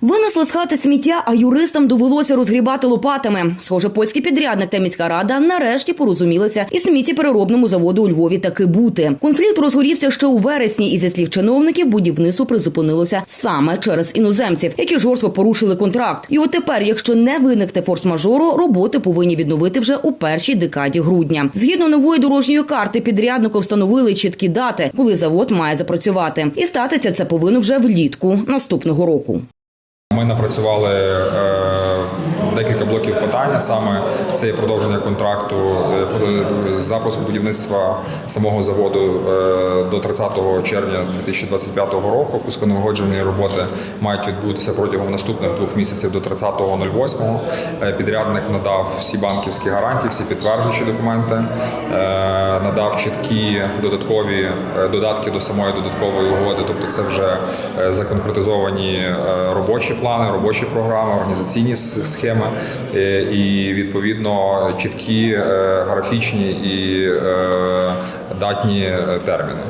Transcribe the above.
Винесли з хати сміття, а юристам довелося розгрібати лопатами. Схоже, польський підрядник та міська рада нарешті порозумілися і сміттєпереробному заводу у Львові таки бути. Конфлікт розгорівся ще у вересні, і зі слів чиновників будівництво призупинилося саме через іноземців, які жорстко порушили контракт. І от тепер, якщо не виникне форс-мажору, роботи повинні відновити вже у першій декаді грудня. Згідно нової дорожньої карти, підряднику встановили чіткі дати, коли завод має запрацювати. І статися це повинно вже влітку наступного року. Ми напрацювали е, декілька блоків питання. Саме це є продовження контракту е, про- з запуску будівництва самого заводу е, до 30 червня 2025 року. Пусконалагоджувальні роботи мають відбутися протягом наступних двох місяців до 30.08. Е, Підрядник надав всі банківські гарантії, всі підтверджуючі документи, надав чіткі додаткові е, додатки до самої додаткової угоди. Тобто, це вже е, законкретизовані е, робочі плани, робочі програми, організаційні схеми і відповідно чіткі графічні і датні терміни.